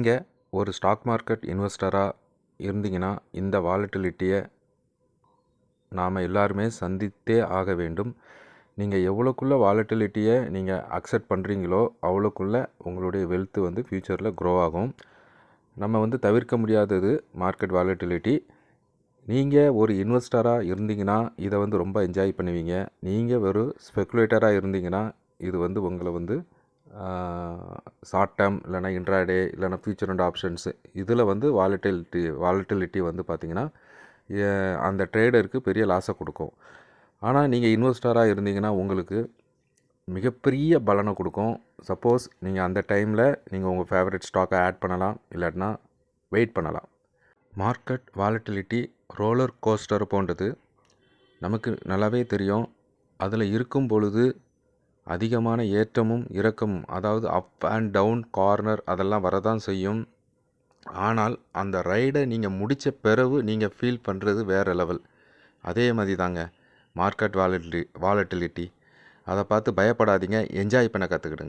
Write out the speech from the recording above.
நீங்கள் ஒரு stock market இன்வெஸ்டராக இருந்தீங்கன்னா இந்த வாலட்டிலிட்டியை நாம் எல்லாருமே சந்தித்தே ஆக வேண்டும். நீங்கள் எவ்வளோக்குள்ளே வாலட்டிலிட்டியை நீங்கள் அக்செப்ட் பண்ணுறீங்களோ அவ்வளோக்குள்ளே உங்களுடைய வெல்த்து வந்து ஃப்யூச்சரில் க்ரோ ஆகும். நம்ம வந்து தவிர்க்க முடியாதது மார்க்கெட் வாலட்டிலிட்டி நீங்கள் ஒரு இன்வெஸ்டராக இருந்தீங்கன்னா இதை வந்து ரொம்ப என்ஜாய் பண்ணுவீங்க. நீங்கள் ஒரு ஸ்பெக்குலேட்டராக இருந்தீங்கன்னா இது வந்து உங்களை வந்து ஷார்ட் டேர்ம் இல்லைனா இன்ட்ராடே இல்லைனா ஃபியூச்சர் அண்ட் ஆப்ஷன்ஸு இதில் வந்து வாலட்டிலிட்டி வாலட்டிலிட்டி வந்து பார்த்திங்கன்னா அந்த ட்ரேடருக்கு பெரிய லாஸை கொடுக்கும். ஆனால் நீங்கள் இன்வெஸ்டராக இருந்தீங்கன்னா உங்களுக்கு மிகப்பெரிய பலனை கொடுக்கும். சப்போஸ் நீங்கள் அந்த டைமில் நீங்கள் உங்கள் ஃபேவரட் ஸ்டாக்கை ஆட் பண்ணலாம். இல்லாட்டினா வெயிட் பண்ணலாம். மார்க்கெட் வாலட்டிலிட்டி ரோலர் கோஸ்டர் போன்றது நமக்கு நல்லாவே தெரியும். அதில் இருக்கும் பொழுது அதிகமான ஏற்றமும் இறக்கமும் அதாவது அப் அண்ட் டவுன் கார்னர் அதெல்லாம் வரதான் செய்யும். ஆனால் அந்த ரைடை நீங்கள் முடித்த பிறகு நீங்கள் ஃபீல் பண்ணுறது வேறு லெவல் அதே மாதிரி தாங்க மார்க்கெட் வாலட்டி வாலட்டிலிட்டி அதை பார்த்து பயப்படாதீங்க என்ஜாய் பண்ண கற்றுக்கிடுங்க